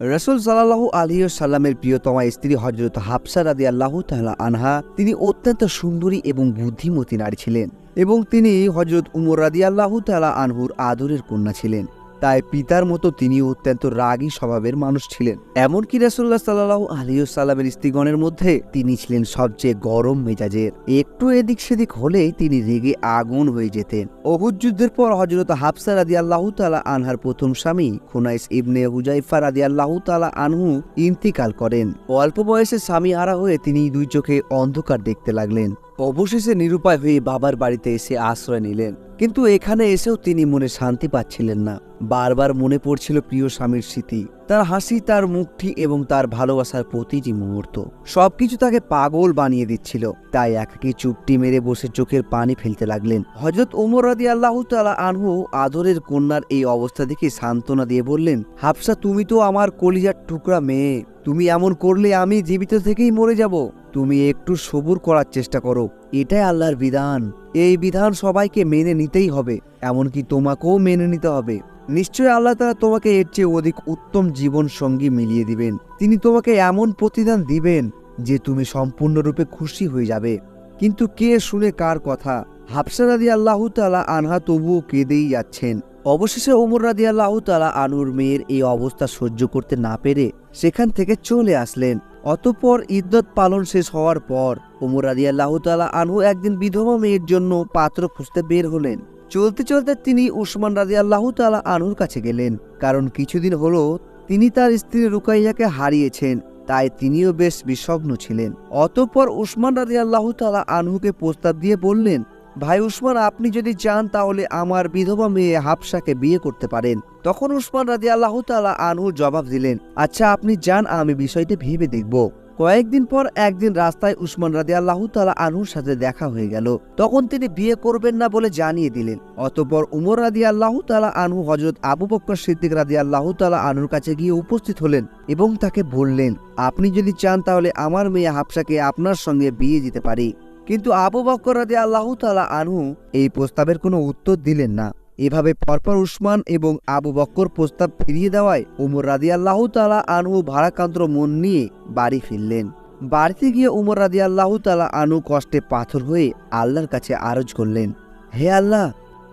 রসুল সাল্লাহ আলী সাল্লামের প্রিয়তমা স্ত্রী হজরত হাফসা রাদি আল্লাহ তাহলা আনহা, তিনি অত্যন্ত সুন্দরী এবং বুদ্ধিমতী নারী ছিলেন এবং তিনি হজরত উমর রাদি আল্লাহ তালা আনহুর আদরের কন্যা ছিলেন। তাই পিতার মতো তিনি অত্যন্ত রাগী স্বভাবের মানুষ ছিলেন। এমনকি রাসুল্লাহ সাল্লাহ আলিউসাল্লামের স্ত্রীগণের মধ্যে তিনি ছিলেন সবচেয়ে গরম মেজাজের। একটু এদিক সেদিক হলেই তিনি রেগে আগুন হয়ে যেতেন। অহুদ যুদ্ধের পর হজরত হাফসা রাদি আল্লাহ তালা আনহার প্রথম স্বামী খুনাইস ইবনে হুজাইফা রাদি আল্লাহ তালা আনহু ইন্তিকাল করেন। অল্প বয়সে স্বামী হারা হয়ে তিনি দুই চোখে অন্ধকার দেখতে লাগলেন। অবশেষে নিরুপায় হয়ে বাবার বাড়িতে এসে আশ্রয় নিলেন। কিন্তু এখানে এসেও তিনি মনে শান্তি পাচ্ছিলেন না। বারবার মনে পড়ছিল প্রিয় স্বামীর স্মৃতি। তার হাসি, তার মুখটি এবং তার ভালোবাসার প্রতিটি মুহূর্ত। সবকিছু তাকে পাগল বানিয়ে দিচ্ছিল। তাই একাকি চুপটি মেরে বসে চোখের পানি ফেলতে লাগলেন। হজরত ওমর রাদি আল্লাহ তালা আনহু আদরের কন্যার এই অবস্থা দেখে সান্ত্বনা দিয়ে বললেন, হাফসা, তুমি তো আমার কলিজার টুকরা মেয়ে। তুমি এমন করলে আমি জীবিত থেকেই মরে যাব। তুমি একটু সবুর করার চেষ্টা করো। এটাই আল্লাহর বিধান। এই বিধান সবাইকে মেনে নিতেই হবে। এমনকি তোমাকেও মেনে নিতে হবে। নিশ্চয় আল্লাহ তারা তোমাকে এর চেয়ে অধিক উত্তম জীবন সঙ্গী মিলিয়ে দিবেন। তিনি তোমাকে এমন প্রতিদান দিবেন যে তুমি সম্পূর্ণরূপে খুশি হয়ে যাবে। কিন্তু কে শুনে কার কথা? হাফসা রাদি আল্লাহ তালা আনহা তবুও কেঁদেই যাচ্ছেন। অবশেষে ওমর রাদি আল্লাহ তালা আনুর মেয়ের এই অবস্থা সহ্য করতে না পেরে সেখান থেকে চলে আসলেন। অতঃপর ইদ্যত পালন শেষ হওয়ার পর ওমর রাদি আল্লাহ তালা আনহু একদিন বিধবা মেয়ের জন্য পাত্র খুঁজতে বের হলেন। চলতে চলতে তিনি উসমান রাজি আল্লাহ তালা আনুর কাছে গেলেন। কারণ কিছুদিন হলো তিনি তার স্ত্রী রুকাইয়াকে হারিয়েছেন, তাই তিনিও বেশ বিষগ্ন ছিলেন। অতঃপর উসমান রাজি আল্লাহ তালা আনহুকে প্রস্তাব দিয়ে বললেন, ভাই উসমান, আপনি যদি চান তাহলে আমার বিধবা মেয়ে হাফসাকে বিয়ে করতে পারেন। তখন উসমান রাজি আল্লাহ তালা আনহু জবাব দিলেন আচ্ছা আপনি যান, আমি বিষয়টি ভেবে দেখব। কয়েকদিন পর একদিন রাস্তায় উসমান রাদি আল্লাহ তালা আনহুর সাথে দেখা হয়ে গেল। তখন তিনি বিয়ে করবেন না বলে জানিয়ে দিলেন। অতপর উমর রাদি আল্লাহ তালা আনহু হজরত আবু বক্কর সিদ্দিক রাদি আল্লাহ তালা আনুর কাছে গিয়ে উপস্থিত হলেন এবং তাকে বললেন, আপনি যদি চান তাহলে আমার মেয়ে হাফসাকে আপনার সঙ্গে বিয়ে দিতে পারি। কিন্তু আবু বক্কর রাদি আল্লাহ তালা আনহু এই প্রস্তাবের কোনো উত্তর দিলেন না। এভাবে পরপর উসমান এবং আবু বক্কর প্রস্তাব ফিরিয়ে দেওয়ায় উমর রাদি আল্লাহ তালা আনহু ভারাকান্ত্র মন নিয়ে বাড়ি ফিরলেন। বাড়িতে গিয়ে উমর রাদি আল্লাহ তালা আনু কষ্টে পাথর হয়ে আল্লাহর কাছে আরজ করলেন, হে আল্লাহ,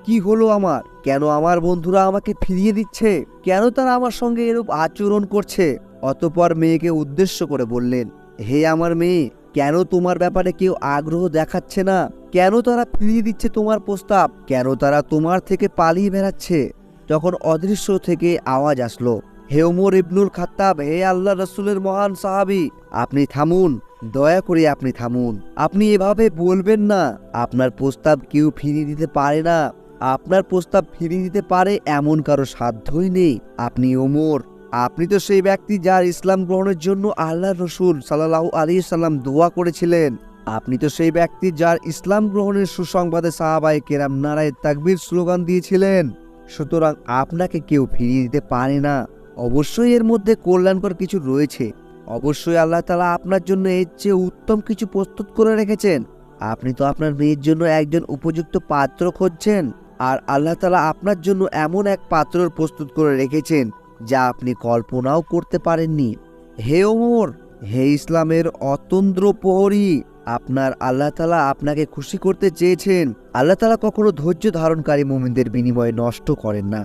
কি হলো আমার? কেন আমার বন্ধুরা আমাকে ফিরিয়ে দিচ্ছে? কেন তারা আমার সঙ্গে এরূপ আচরণ করছে? অতপর মেয়েকে উদ্দেশ্য করে বললেন, হে আমার মেয়ে কেন তোমার ব্যাপারে কেউ আগ্রহ দেখাচ্ছে না? কেন তারা ফিরিয়ে দিচ্ছে তোমার প্রস্তাব? কেন তারা তোমার থেকে পালিয়ে বেড়াচ্ছে? তখন অদৃশ্য থেকে আওয়াজ আসলো। হে ওমর ইবনুল খাত্তাব, হে আল্লাহ রসুলের মহান সাহাবি, আপনি থামুন। দয়া করে আপনি থামুন। আপনি এভাবে বলবেন না, আপনার প্রস্তাব কেউ ফিরিয়ে দিতে পারে না। আপনার প্রস্তাব ফিরিয়ে দিতে পারে এমন কারও সাধ্যই নেই। আপনি ওমর আপনি তো সেই ব্যক্তি যার ইসলাম গ্রহণের জন্য আল্লাহ রসুল সাল্লাহ আলী সাল্লাম দোয়া করেছিলেন। আপনি তো সেই ব্যক্তি যার ইসলাম গ্রহণের সুসংবাদে সাহাবাই কেরাম নারায় তাকবির স্লোগান দিয়েছিলেন। সুতরাং আপনাকে কেউ ফিরিয়ে দিতে পারে না। অবশ্যই এর মধ্যে কল্যাণকর কিছু রয়েছে। অবশ্যই আল্লাহ তালা আপনার জন্য এর চেয়ে উত্তম কিছু প্রস্তুত করে রেখেছেন। আপনি তো আপনার মেয়ের জন্য একজন উপযুক্ত পাত্র খুঁজছেন। আর আল্লাহ তালা আপনার জন্য এমন এক পাত্র প্রস্তুত করে রেখেছেন। যা আপনি কল্পনাও করতে পারেননি। হে ওমর, হে ইসলামের অতন্দ্র প্রহরী, আপনার আল্লাহ তালা আপনাকে খুশি করতে চেয়েছেন। আল্লাহ তালা কখনো ধৈর্য ধারণকারী মোমিনদের বিনিময়ে নষ্ট করেন না।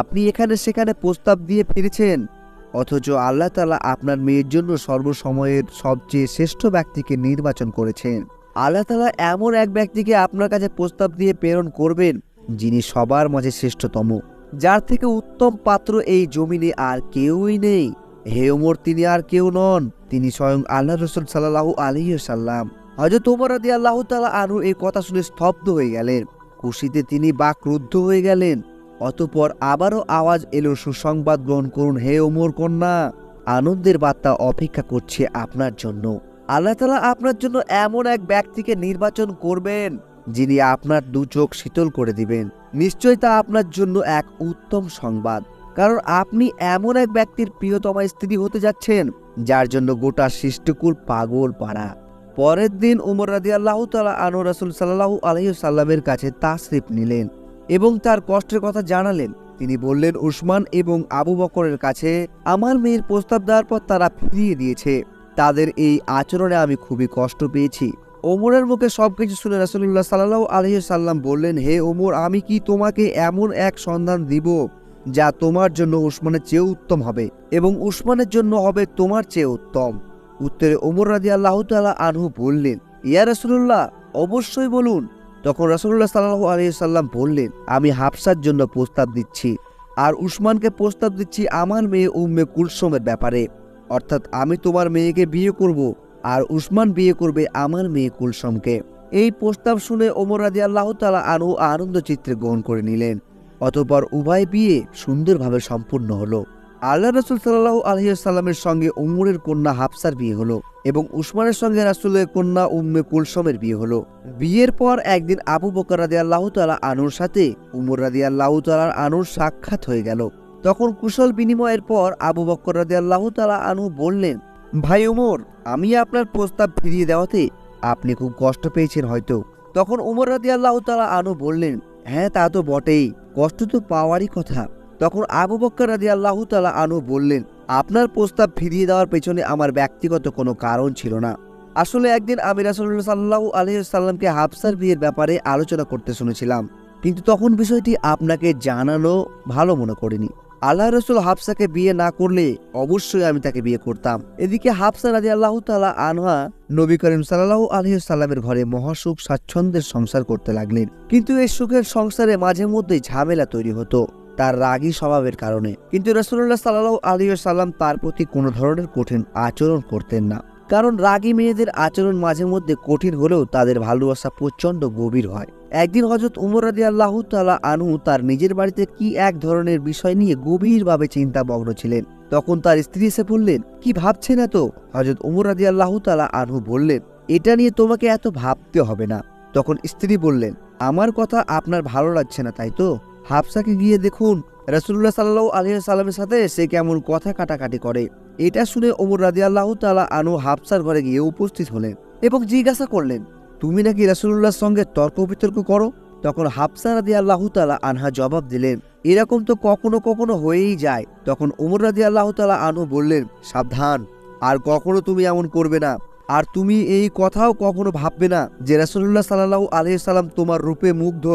আপনি এখানে সেখানে প্রস্তাব দিয়ে ফিরেছেন, অথচ আল্লাহ তালা আপনার মেয়ের জন্য সর্বসময়ের সবচেয়ে শ্রেষ্ঠ ব্যক্তিকে নির্বাচন করেছেন। আল্লাহ তালা এমন এক ব্যক্তিকে আপনার কাছে প্রস্তাব দিয়ে প্রেরণ করবেন, যিনি সবার মাঝে শ্রেষ্ঠতম। যার থেকে উত্তম পাত্র এই জমিনে আর কেউই নেই। হে ওমর, তিনি আর কেউ নন, তিনি স্বয়ং আল্লাহ রসুল সাল্লাহ আলী সাল্লাম হজরত ওমর আদি আল্লাহ তালা আনু এই কথা শুনে স্তব্ধ হয়ে গেলেন। খুশিতে তিনি বাকরুদ্ধ হয়ে গেলেন। অতপর আবারও আওয়াজ এলো, সুসংবাদ গ্রহণ করুন হে ওমর কন্যা। আনন্দের বার্তা অপেক্ষা করছে আপনার জন্য। আল্লাহ তালা আপনার জন্য এমন এক ব্যক্তিকে নির্বাচন করবেন। যিনি আপনার দু চোখ শীতল করে দিবেন। নিশ্চয় তা আপনার জন্য এক উত্তম সংবাদ। কারণ আপনি এমন এক ব্যক্তির প্রিয়তমা স্ত্রী হতে যাচ্ছেন, যার জন্য গোটা সৃষ্টিকুল পাগল পাড়া। পরের দিন উমর রাজি আল্লাহ তালা আনু রাসুল সাল্লাহ আলহি সাল্লামের কাছে তাসরিফ নিলেন এবং তার কষ্টের কথা জানালেন। তিনি বললেন, উসমান এবং আবু বকরের কাছে আমার মেয়ের প্রস্তাব দেওয়ার পর তারা ফিরিয়ে দিয়েছে। তাদের এই আচরণে আমি খুবই কষ্ট পেয়েছি। ওমরের মুখে সব কিছু শুনে রাসুল্লাহ সাল্লাহ আলহি সাল্লাম বললেন, হে ওমর, আমি কি তোমাকে এমন এক সন্ধান দিব যা তোমার জন্য উসমানের চেয়ে উত্তম হবে এবং উসমানের জন্য হবে তোমার চেয়ে উত্তম? উত্তরে ওমর রাজি আল্লাহ আনহু বললেন, ইয়া রাসুল্লাহ অবশ্যই বলুন। তখন রাসুল্লাহ সাল্লাহ আলহি সাল্লাম বললেন, আমি হাফসার জন্য প্রস্তাব দিচ্ছি আর উসমানকে প্রস্তাব দিচ্ছি আমার মেয়ে উম্মে কুলসমের ব্যাপারে। অর্থাৎ আমি তোমার মেয়েকে বিয়ে করব আর উসমান বিয়ে করবে আমার মেয়ে কুলসমকে। এই প্রস্তাব শুনে ওমর রাজি আল্লাহ তালা আনু আনন্দ চিত্রে গ্রহণ করে নিলেন। অতপর উভয় বিয়ে সুন্দরভাবে সম্পূর্ণ হলো। আল্লাহ রসুল সাল্লাহ আলহিসাল্লামের সঙ্গে উমরের কন্যা হাফসার বিয়ে হলো এবং উসমানের সঙ্গে রাসুলের কন্যা উম্মে কুলসমের বিয়ে হলো। বিয়ের পর একদিন আবু বকর রাদি আল্লাহ তালা আনুর সাথে উমর রাদি আল্লাহ তালার আনুর সাক্ষাৎ হয়ে গেল। তখন কুশল বিনিময়ের পর আবু বকর রাদি আল্লাহ তালা আনু বললেন ভাই উমর, আমি আপনার প্রস্তাব ফিরিয়ে দেওয়াতে আপনি খুব কষ্ট পেয়েছেন হয়তো। তখন উমর রাদি আল্লাহ তালা আনু বললেন হ্যাঁ তা তো বটেই, কষ্ট তো পাওয়ারই কথা। তখন আবু বক্কর রাজি আল্লাহ তালা আনু বললেন, আপনার প্রস্তাব ফিরিয়ে দেওয়ার পেছনে আমার ব্যক্তিগত কোনো কারণ ছিল না। আসলে একদিন আমি রাসুল্লাহ সাল্লাহ আলহিসাল্লামকে হাফসার বিয়ের ব্যাপারে আলোচনা করতে শুনেছিলাম। কিন্তু তখন বিষয়টি আপনাকে জানানো ভালো মনে করিনি। আল্লাহ রসুল হাফসাকে বিয়ে না করলে অবশ্যই আমি তাকে বিয়ে করতাম। এদিকে হাফসা রাজি আল্লাহ তালা আনহা নবী করিম সাল্লাহ আলহিসাল্লামের ঘরে মহাসুখ, স্বাচ্ছন্দ্যের সংসার করতে লাগলেন। কিন্তু এই সুখের সংসারে মাঝে মধ্যেই ঝামেলা তৈরি হতো, তার রাগী স্বভাবের কারণে। কিন্তু রসুল্লাহ সাল্লাহ আলী সাল্লাম তার প্রতি কোনো ধরনের কঠিন আচরণ করতেন না। কারণ রাগী মেয়েদের আচরণ মাঝে মধ্যে কঠিন হলেও তাদের ভালোবাসা প্রচণ্ড গভীর হয়। একদিন হজরত উমর রাদি আল্লাহ তালা আনু তার নিজের বাড়িতে কি এক ধরনের বিষয় নিয়ে গভীরভাবে চিন্তামগ্ন ছিলেন। তখন তার স্ত্রী এসে বললেন, কি ভাবছেন এত? হজরত উমর রাদি আল্লাহ তালা আনহু বললেন, এটা নিয়ে তোমাকে এত ভাবতে হবে না। তখন স্ত্রী বললেন, আমার কথা আপনার ভালো লাগছে না, তাই তো? হাফসাকে গিয়ে দেখুন রসুল্লাহ সাল্লাহ আলিয়া সাল্লামের সাথে সে কেমন কথা কাটাকাটি করে। এটা শুনে ওমর রাজি আল্লাহ তালা আনু হাফসার ঘরে গিয়ে উপস্থিত হলেন এবং জিজ্ঞাসা করলেন, তুমি নাকি রসুল্লাহর সঙ্গে তর্ক বিতর্ক করো? তখন হাফসা রাদি আল্লাহ তালা আনহা জবাব দিলেন, এরকম তো কখনো কখনো হয়েই যায়। তখন ওমর রাজি আল্লাহ তালা আনু বললেন, সাবধান, আর কখনো তুমি এমন করবে না। আর তুমি এই কথাও কখনো ভাববে না যে রাসুল্লাহ সাল্লাহ আলহিসাল্লাম তোমার রূপে মুগ্ধ,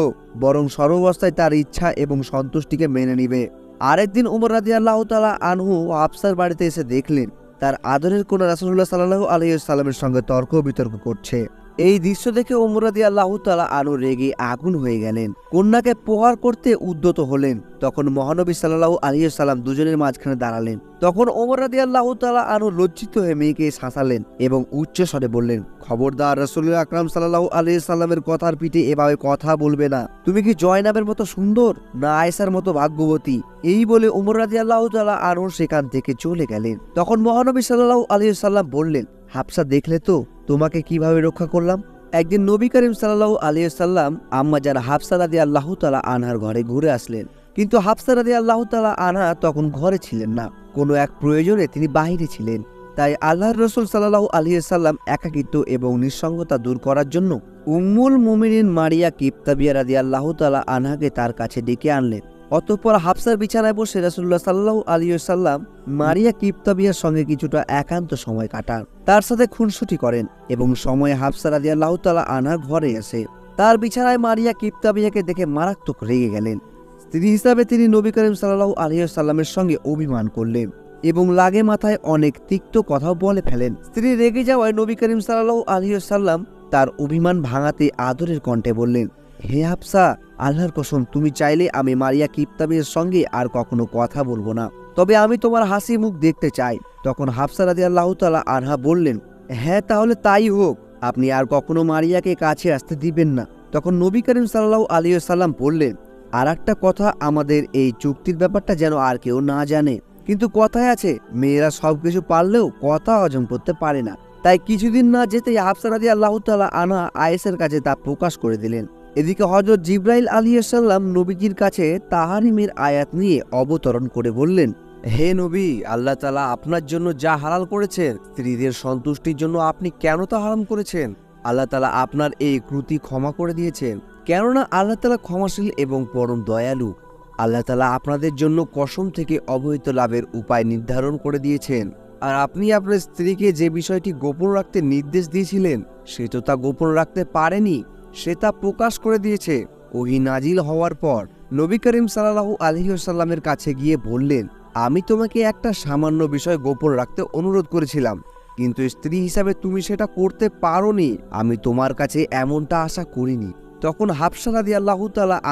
বরং সর্বাবস্থায় তার ইচ্ছা এবং সন্তুষ্টিকে মেনে নিবে। আরেকদিন উমর রাজি আল্লাহ তালা আনহু আফসার বাড়িতে এসে দেখলেন, তার আদরের কোন রাসুল্লাহ সাল্লাহ আলহিসাল্লামের সঙ্গে তর্ক বিতর্ক করছে। এই দৃশ্য দেখে ওমরাদি আল্লাহ তালা আনু রেগে আগুন হয়ে গেলেন। কন্যাকে প্রহার করতে উদ্যত হলেন। তখন মহানবী সাল্লাহ আলিয়া সাল্লাম দুজনের মাঝখানে দাঁড়ালেন। তখন ওমরাদি আল্লাহ তালা আনু লজ্জিত হয়ে মেয়েকে শাসালেন এবং উচ্চ স্বরে বললেন, খবরদার রসুল্লাহ আকরাম সাল্লাহ আলিয়া সাল্লামের কথার পিঠে এভাবে কথা বলবে না। তুমি কি জয়নাবের মতো সুন্দর না আয়সার মতো ভাগ্যবতী? এই বলে উমর রাজি আল্লাহ তালা আনুর সেখান থেকে চলে গেলেন। তখন মহানবী সাল্লাহ আলিয়া সাল্লাম বললেন, হাফসা দেখলে তো? তোমাকে কীভাবে রক্ষা করলাম? একদিন নবী করিম সাল্লাহ আলিয়া সাল্লাম আম্মা যারা হাফসা রাদি আল্লাহ তালা আনহার ঘরে ঘুরে আসলেন। কিন্তু হাফসা রাদি আল্লাহ তালা আনহা তখন ঘরে ছিলেন না। কোনো এক প্রয়োজনে তিনি বাহিরে ছিলেন। তাই আল্লাহর রসুল সাল্লাহ আলিয়া সাল্লাম একাকিত্ব এবং নিঃসঙ্গতা দূর করার জন্য উম্মুল মুমিনিন মারিয়া কিপ্তাবিয়া রাদি আল্লাহ তালা আনহাকে তার কাছে ডেকে আনলেন। অতঃপর হাফসার বিছানায় বসে রাসুল্লাহ সাল্লাহ আলিয়াল্লাম মারিয়া কিপ্তাবিয়ার সঙ্গে কিছুটা একান্ত সময় কাটান। তার সাথে খুনসুটি করেন এবং সময়ে হাফসা রাজি লাউতালা তালা আনার ঘরে আসে। তার বিছানায় মারিয়া কিপ্তাবিয়াকে দেখে মারাত্মক রেগে গেলেন। স্ত্রী হিসাবে তিনি নবী করিম সাল্লাহ আলিয়াল্লামের সঙ্গে অভিমান করলেন এবং লাগে মাথায় অনেক তিক্ত কথাও বলে ফেলেন। স্ত্রী রেগে যাওয়ায় নবী করিম সাল্লাহ আলিয়াল্লাম তার অভিমান ভাঙাতে আদরের কণ্ঠে বললেন, হে হাফসা আল্লাহর কসম, তুমি চাইলে আমি মারিয়া কিপ্তাবের সঙ্গে আর কখনো কথা বলব না। তবে আমি তোমার হাসি মুখ দেখতে চাই। তখন হাফসা রাজি আল্লাহ তালা আনহা বললেন হ্যাঁ তাহলে তাই হোক। আপনি আর কখনো মারিয়াকে কাছে আসতে দিবেন না। তখন নবী করিম সাল্লাহ আলিয়া সাল্লাম বললেন আর একটা কথা, আমাদের এই চুক্তির ব্যাপারটা যেন আর কেউ না জানে। কিন্তু কথায় আছে, মেয়েরা সবকিছু পারলেও কথা হজম করতে পারে না। তাই কিছুদিন না যেতেই হাফসা রাজি আল্লাহ তালা আনা আয়েসের কাছে তা প্রকাশ করে দিলেন। এদিকে হজরত জিব্রাইল আলী সাল্লাম নবীজির কাছে তাহারিমের আয়াত নিয়ে অবতরণ করে বললেন, হে নবী, আল্লাহ তালা আপনার জন্য যা হালাল করেছেন, স্ত্রীদের সন্তুষ্টির জন্য আপনি কেন তা হারাম করেছেন? আল্লাহ তালা আপনার এই ক্রুতি ক্ষমা করে দিয়েছেন। কেননা আল্লাহ তালা ক্ষমাশীল এবং পরম দয়ালু। আল্লাহ তালা আপনাদের জন্য কসম থেকে অবহিত লাভের উপায় নির্ধারণ করে দিয়েছেন। আর আপনি আপনার স্ত্রীকে যে বিষয়টি গোপন রাখতে নির্দেশ দিয়েছিলেন, সে তো তা গোপন রাখতে পারেনি। সে তা প্রকাশ করে দিয়েছে। ওহি নাজিল হওয়ার পর নবী করিম সাল্লাহু আলহিউসাল্লামের কাছে গিয়ে বললেন, আমি তোমাকে একটা সামান্য বিষয় গোপন রাখতে অনুরোধ করেছিলাম, কিন্তু স্ত্রী হিসাবে তুমি সেটা করতে পারোনি। আমি তোমার কাছে এমনটা আশা করিনি। তখন হাফসালাদি আল্লাহ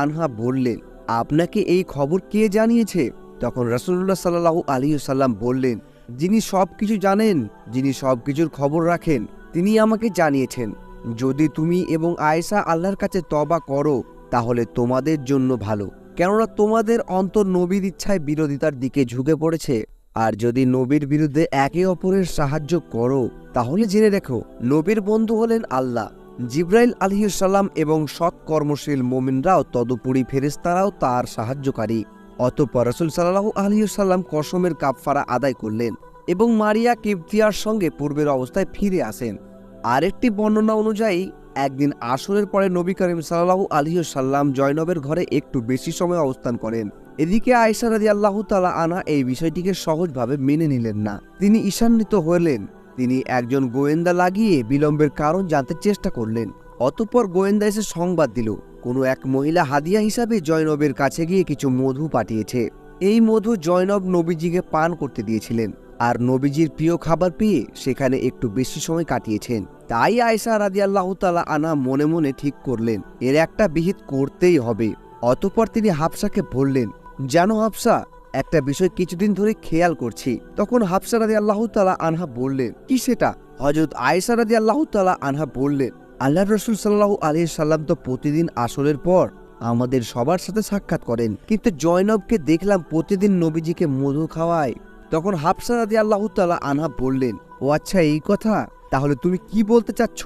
আনহা বললেন, আপনাকে এই খবর কে জানিয়েছে? তখন রাসুল্লাহ সাল্লাহু আলী সাল্লাম বললেন, যিনি সব কিছু জানেন, যিনি সব কিছুর খবর রাখেন তিনি আমাকে জানিয়েছেন। যদি তুমি এবং আয়েশা আল্লাহর কাছে তবা করো, তাহলে তোমাদের জন্য ভালো। কেননা তোমাদের অন্তর নবীর ইচ্ছায় বিরোধিতার দিকে ঝুঁকে পড়েছে। আর যদি নবীর বিরুদ্ধে একে অপরের সাহায্য করো, তাহলে জেনে রেখো, নবীর বন্ধু হলেন আল্লাহ। জিব্রাইল আলহিসাল্লাম এবং সৎ কর্মশীল মোমিনরাও তদুপরি ফেরেস্তারাও তার সাহায্যকারী। অতঃপর রসুল সাল্লাহ আলহিসাল্লাম কসমের কাপফারা আদায় করলেন এবং মারিয়া কিবতিয়ার সঙ্গে পূর্বের অবস্থায় ফিরে আসেন। আরেকটি বর্ণনা অনুযায়ী, একদিন আসরের পরে নবী করিম সাল্লাহু আলহিসাল্লাম জয়নবের ঘরে একটু বেশি সময় অবস্থান করেন। এদিকে আয়সা রাজি আল্লাহ তালা আনা এই বিষয়টিকে সহজভাবে মেনে নিলেন না। তিনি ঈশান্বিত হলেন। তিনি একজন গোয়েন্দা লাগিয়ে বিলম্বের কারণ জানতে চেষ্টা করলেন। অতঃপর গোয়েন্দা এসে সংবাদ দিল, কোনো এক মহিলা হাদিয়া হিসাবে জয়নবের কাছে গিয়ে কিছু মধু পাঠিয়েছে। এই মধু জয়নব নবীজিকে পান করতে দিয়েছিলেন। আর নবীজির প্রিয় খাবার পেয়ে সেখানে একটু বেশি সময় কাটিয়েছেন। তাই আয়সা রাদি আল্লাহ তালা আনা মনে মনে ঠিক করলেন, এর একটা বিহিত করতেই হবে। অতপর তিনি হাফসাকে বললেন, জানো হাফসা, একটা বিষয় কিছুদিন ধরে খেয়াল করছি। তখন হাফসা রাদি আল্লাহ তালা আনহা বললেন, কি সেটা? হজরত আয়েশা রাদি আল্লাহ তালা আনহা বললেন আল্লাহ রসুল সাল্লাহ আলী সাল্লাম তো প্রতিদিন আসরের পর আমাদের সবার সাথে সাক্ষাৎ করেন। কিন্তু জয়নবকে দেখলাম প্রতিদিন নবীজিকে মধু খাওয়ায়। তখন হাফসা রাদি আল্লাহ আনহা বললেন, ও আচ্ছা এই কথা? তাহলে তুমি কি বলতে চাচ্ছ?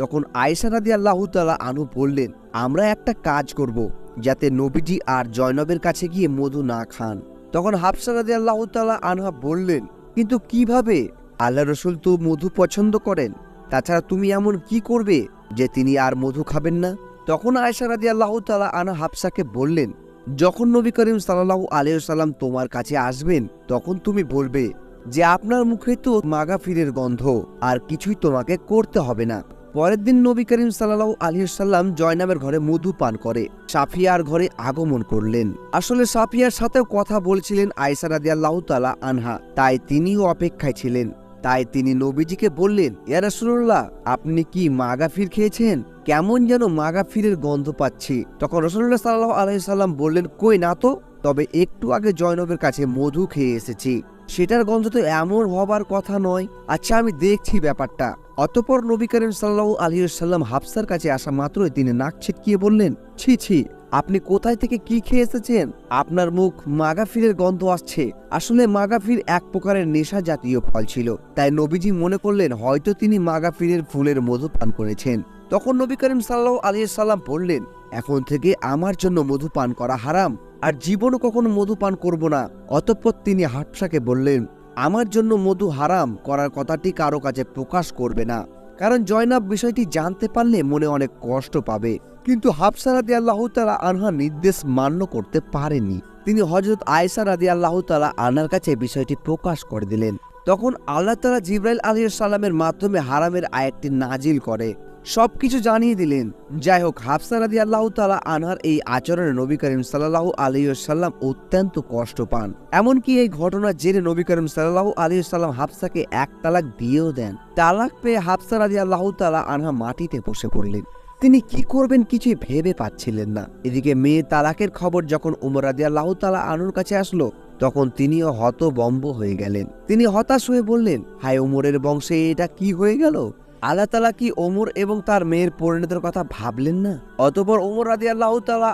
তখন আয়েশা রাদি আল্লাহ তালা বললেন, আমরা একটা কাজ করব, যাতে নবীজি আর জয়নবের কাছে গিয়ে মধু না খান। তখন হাফসা রাদি আল্লাহ আনহা বললেন, কিন্তু কীভাবে? আল্লাহ রসুল তো মধু পছন্দ করেন। তাছাড়া তুমি এমন কি করবে যে তিনি আর মধু খাবেন না? তখন আয়সা রাদি আল্লাহ তালা আনা হাফসাকে বললেন যখন নবী করিম সাল্লাহু আলিয়াল্লাম তোমার কাছে আসবেন, তখন তুমি বলবে যে আপনার মুখে তো মাগাফিরের গন্ধ, আর কিছুই তোমাকে করতে হবে না। পরের দিন নবী করিম সাল্লাহু আলিয়াল্লাম জয়নামের ঘরে মধু পান করে, সাফিয়ার ঘরে আগমন করলেন। আসলে সাফিয়ার সাথেও কথা বলছিলেন আয়সা রাদি আল্লাহ তালা আনহা, তাই তিনিও অপেক্ষায় ছিলেন। তাই তিনি নবীজিকে বললেন, ইয়া রাসূলুল্লাহ, আপনি কি মাগাফির খেয়েছেন? কেমন যেন মাগাফিরের গন্ধ পাচ্ছি। তখন রসুল্লাহ সাল্লাহ আলাইসাল্লাম বললেন, কই না তো, তবে একটু আগে জয়নবের কাছে মধু খেয়ে এসেছি। সেটার গন্ধ তো এমন হবার কথা নয়। আচ্ছা আমি দেখছি ব্যাপারটা। অতপর নবী করিম সাল্লাহ আলিয়াল্লাম হাফসার কাছে আসা মাত্রই তিনি নাক ছিটকিয়ে বললেন, ছি ছি আপনি কোথায় থেকে কি খেয়ে এসেছেন? আপনার মুখ মাগাফিরের গন্ধ আসছে। আসলে মাগাফির এক প্রকারের নেশা জাতীয় ফল ছিল। তাই নবীজি মনে করলেন, হয়তো তিনি মাগাফিরের ফুলের মধু পান করেছেন। তখন নবী করিম সাল্লাহ আলিয়া সাল্লাম বললেন, এখন থেকে আমার জন্য মধু পান করা হারাম, আর জীবনও কখনো মধু পান করব না। অতঃপর তিনি হাটসাকে বললেন, আমার জন্য মধু হারাম করার কথাটি কারও কাছে প্রকাশ করবে না। কারণ জয়নাব বিষয়টি জানতে পারলে মনে অনেক কষ্ট পাবে। কিন্তু হাফসা রাদি আল্লাহ তালা আনহা নির্দেশ মান্য করতে পারেনি। তিনি হজরত আয়সা রাদি আল্লাহ তালা আনার কাছে বিষয়টি প্রকাশ করে দিলেন। তখন আল্লাহ তালা জিব্রাইল আলী সাল্লামের মাধ্যমে হারামের আয়াতটি নাজিল করে। সবকিছু জানিয়ে দিলেন যাই হোক হাফসা রাদি আল্লাহ তালা আনহার এই আচরণে নবী করিম সাল্লাহ আলী সাল্লাম অত্যন্ত কষ্ট পান। এমনকি এই ঘটনা জেনে নবী করিম সাল্লাহ আলী সাল্লাম হাফসাকে এক তালাক দিয়েও দেন। তালাক পেয়ে হাফসা রাদি আল্লাহ তালা আনহা মাটিতে বসে পড়লেন। তিনি কি করবেন কিছুই ভেবে পাচ্ছিলেন না। এদিকে মেয়ে তালাকের খবর যখন উমর রাদি আল্লাহ তালা আনুর কাছে আসলো, তখন তিনিও হতবম্ব হয়ে গেলেন। তিনি হতাশ হয়ে বললেন, হায় ওমরের বংশে এটা কি হয়ে গেল? আল্লাহ তালা কি ওমর এবং তার মেয়ের পরিণতির কথা ভাবলেন না? অতপর ওমর রাদি আল্লাহ তালা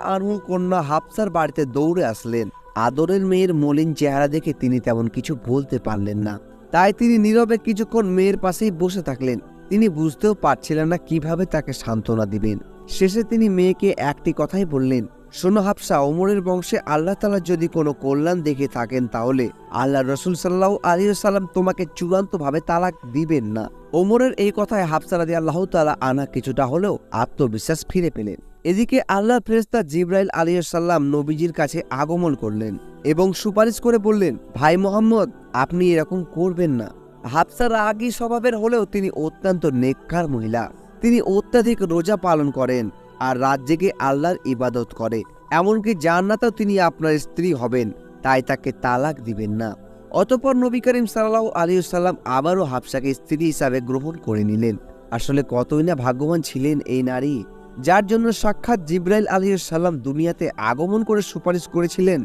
কন্যা হাফসার বাড়িতে দৌড়ে আসলেন। আদরের মেয়ের মলিন চেহারা দেখে তিনি তেমন কিছু বলতে পারলেন না। তাই তিনি নীরবে কিছুক্ষণ মেয়ের পাশেই বসে থাকলেন। তিনি বুঝতেও পারছিলেন না কীভাবে তাকে সান্ত্বনা দিবেন। শেষে তিনি মেয়েকে একটি কথাই বললেন, শোনো হাফসা, ওমরের বংশে আল্লাহ তালা যদি কোনো কল্যাণ দেখে থাকেন তাহলে আল্লাহ রসুল সাল্লাহ আলী সাল্লাম তোমাকে চূড়ান্তভাবে তালাক দিবেন না। ওমরের এই কথায় হাফসা রাদি আল্লাহ তালা আনা কিছুটা হলেও আত্মবিশ্বাস ফিরে পেলেন। এদিকে আল্লাহ ফেরেস্তা জিব্রাইল আলিয়াল্লাম নবীজির কাছে আগমন করলেন এবং সুপারিশ করে বললেন, ভাই মোহাম্মদ, আপনি এরকম করবেন না। হাফসা রাগী স্বভাবের হলেও তিনি অত্যন্ত নেককার মহিলা। তিনি অত্যাধিক রোজা পালন করেন আর রাত আল্লাহর ইবাদত করে। এমনকি জান্নাতেও তিনি আপনার স্ত্রী হবেন, তাই তাকে তালাক দিবেন না। অতপর নবী করিম সাল্লাহ আলিউসাল্লাম আবারও হাফসাকে স্ত্রী হিসাবে গ্রহণ করে নিলেন। আসলে কতই না ভাগ্যবান ছিলেন এই নারী, যার জন্য সাক্ষাৎ জিব্রাইল আলী সাল্লাম দুনিয়াতে আগমন করে সুপারিশ করেছিলেন।